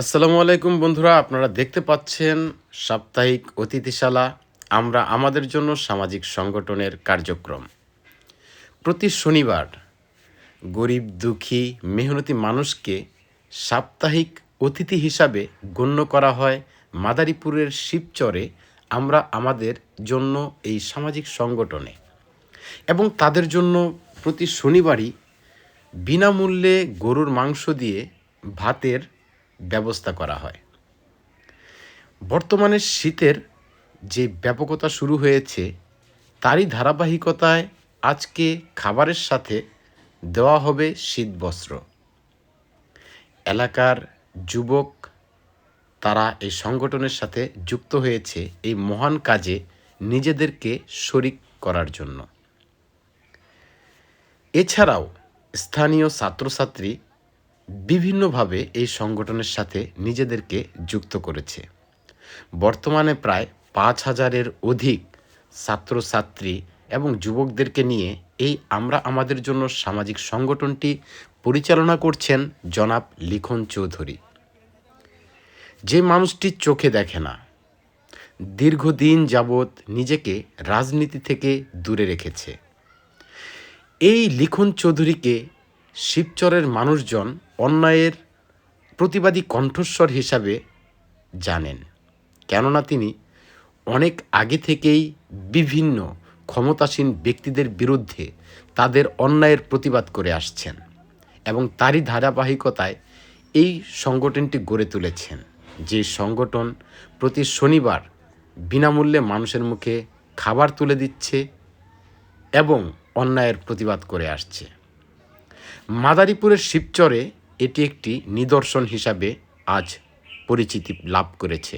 আসসালামু আলাইকুম বন্ধুরা, আপনারা দেখতে পাচ্ছেন সাপ্তাহিক অতিথিশালা, আমরা আমাদের জন্য সামাজিক সংগঠনের কার্যক্রম। প্রতি শনিবার গরিব, দুঃখী, মেহনতি মানুষকে সাপ্তাহিক অতিথি হিসাবে গণ্য করা হয়। মাদারীপুরের শিবচরে আমরা আমাদের জন্য এই সামাজিক সংগঠনে। এবং তাদের জন্য প্রতি শনিবারই বিনামূল্যে গরুর মাংস দিয়ে ভাতের ব্যবস্থা করা হয়। বর্তমানে শীতের যে ব্যাপকতা শুরু হয়েছে, তারই ধারাবাহিকতায় আজকে খাবারের সাথে দেওয়া হবে শীত বস্ত্র। এলাকার যুবক, তারা এই সংগঠনের সাথে যুক্ত হয়েছে এই মহান কাজে নিজেদেরকে শরিক করার জন্য। এছাড়াও স্থানীয় ছাত্রছাত্রী বিভিন্নভাবে এই সংগঠনের সাথে নিজেদেরকে যুক্ত করেছে। বর্তমানে প্রায় পাঁচ হাজারের অধিক ছাত্রছাত্রী এবং যুবকদেরকে নিয়ে এই আমরা আমাদের জন্য সামাজিক সংগঠনটি পরিচালনা করছেন জনাব লিখন চৌধুরী। যে মানুষটি চোখে দেখে না, দীর্ঘদিন যাবৎ নিজেকে রাজনীতি থেকে দূরে রেখেছে। এই লিখন চৌধুরীকে শিবচরের মানুষজন অন্যায়ের প্রতিবাদী কণ্ঠস্বর হিসাবে জানেন, কেননা তিনি অনেক আগে থেকেই বিভিন্ন ক্ষমতাসীন ব্যক্তিদের বিরুদ্ধে তাদের অন্যায়ের প্রতিবাদ করে আসছেন এবং তারই ধারাবাহিকতায় এই সংগঠনটি গড়ে তুলেছেন। যে সংগঠন প্রতি শনিবার বিনামূল্যে মানুষের মুখে খাবার তুলে দিচ্ছে এবং অন্যায়ের প্রতিবাদ করে আসছে। মাদারীপুরের শিবচরে এটি একটি নিদর্শন হিসাবে আজ পরিচিতি লাভ করেছে।